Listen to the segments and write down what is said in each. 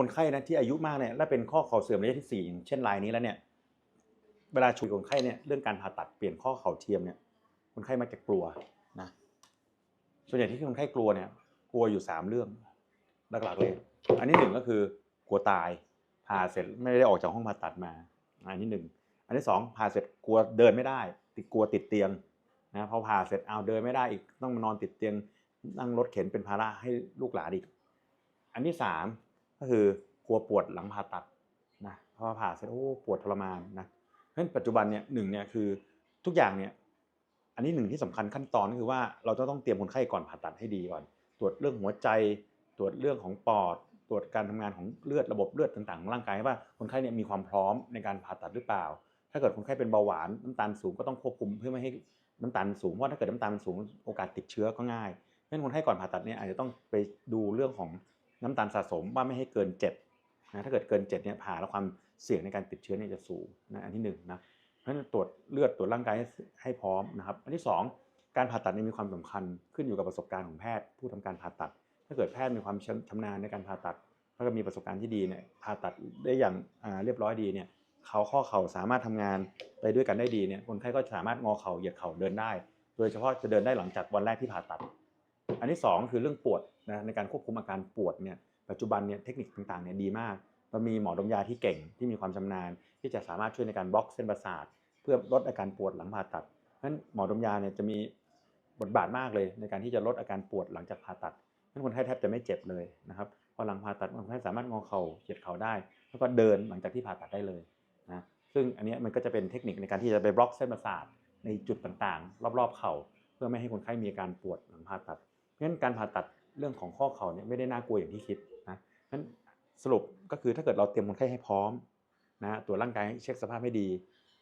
คนไข้นะที่อายุมากเนี่ยและเป็นข้อเข่าเสื่อมระยะที่สี่อย่างเช่นรายนี้แล้วเนี่ยเวลาช่วยคนไข้เนี่ยเรื่องการผ่าตัดเปลี่ยนข้อเข่าเทียมเนี่ยคนไข้มักจะกลัวนะส่วนใหญ่ที่คนไข้กลัวเนี่ยกลัวอยู่สามเรื่องหลักๆเลย อันที่หนึ่งก็คือกลัวตายผ่าเสร็จไม่ได้ออกจากห้องผ่าตัดมา อันที่หนึ่งอันที่สองผ่าเสร็จกลัวเดินไม่ได้ ติดกลัวติดเตียงนะพอผ่าเสร็จเอาเดินไม่ได้อีกต้องมานอนติดเตียงนั่งรถเข็นเป็นภาระให้ลูกหลานอีก อันที่สาม ก็คือกลัวปวดหลังผ่าตัดนะพอผ่าเสร็จโอ้ปวดทรมานนะเพราะฉะนั้นปัจจุบันเนี่ยหนึ่งเนี่ยคือทุกอย่างเนี่ยอันนี้หนึ่งที่สำคัญขั้นตอนก็คือว่าเราจะต้องเตรียมคนไข้ก่อนผ่าตัดให้ดีก่อน ตรวจเรื่องหัวใจ ตรวจเรื่องของปอด ตรวจการทำงานของเลือดระบบเลือดต่างๆของร่างกายว่าคนไข้เนี่ยมีความพร้อมในการผ่าตัดหรือเปล่า ถ้าเกิดคนไข้เป็นเบาหวานน้ำตาลสูงก็ต้องควบคุมเพื่อไม่ให้น้ำตาลสูงเพราะถ้าเกิดน้ำตาลมันสูงโอกาสติดเชื้อก็ง่ายเพราะฉะนั้นคนไข้ก่อนผ่าตัดเนี่ยอาจจะต้องไปดูเรื่องของ น้ำตาลสะสมว่าไม่ให้เกินเจ็ดนะถ้าเกิดเกินเจ็ดเนี่ยผ่าแล้วความเสี่ยงในการติดเชื้อเนี่ยจะสูงนะอันที่หนึ่งนะเพราะฉะนั้นตรวจเลือดตรวจร่างกายให้ใหพร้อมนะครับ อันที่สองการผ่าตัดนี่มีความสำคัญขึ้นอยู่กับประสบการณ์ของแพทย์ผู้ทำการผ่าตัด ถ้าเกิดแพทย์มีความชำชำนาญในการผ่าตัดแล้วก็มีประสบการณ์ที่ดีเนี่ยผ่าตัดได้อย่างาเรียบร้อยดีเนี่ยเขาข้อเข่าสามารถทำงานไปด้วยกันได้ดีเนี่ยคนไข้ก็สามารถงอเข่าเหยียดเข่าเดินได้ โดยเฉพาะจะเดินได้หลังจากวันแรกที่ผ่าตัด อันที่สองคือเรื่องปวดนะในการควบคุมอาการปวดเนี่ยปัจจุบันเนี่ยเทคนิคต่างๆเนี่ยดีมากเรามีหมอดมยาที่เก่งที่มีความชำนาญ ที่จะสามารถช่วยในการบล็อกเส้นประสาท เพื่อลดอาการปวดหลังผ่าตัดเพราะฉะนั้นหมอดมยาเนี่ยจะมีบทบาทมากเลย ในการที่จะลดอาการปวดหลังจากผ่าตัดเพราะฉะนั้นคนไข้แทบจะไม่เจ็บเลยนะครับพอหลังผ่าตัดคนไข้สามารถงอเข่าเหยียดเข่าได้ แล้วก็เดินหลังจากที่ผ่าตัดได้เลยนะซึ่งอันนี้มันก็จะเป็นเทคนิคในการที่จะไปบล็อกเส้นประสาทในจุดต่างๆ รอบๆ เข่า เพื่อไม่ให้คนไข้มีอาการปวดหลังผ่าตัด งั้นการผ่าตัดเรื่องของข้อเข่าเนี่ยไม่ได้น่ากลัวอย่างที่คิดนะงั้นสรุปก็คือถ้าเกิดเราเตรียมคนไข้ให้พร้อมนะตรวจร่างกายเช็คสภาพให้ดี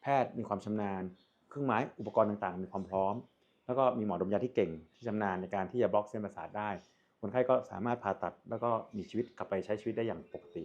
แพทย์มีความชำนาญ เครื่องไม้อุปกรณ์ต่างๆ มีความพร้อม แล้วก็มีหมอดมยาที่เก่งที่ชำนาญในการที่จะบล็อกเส้นประสาทได้ คนไข้ก็สามารถผ่าตัดแล้วก็มีชีวิตกลับไปใช้ชีวิตได้อย่างปกติ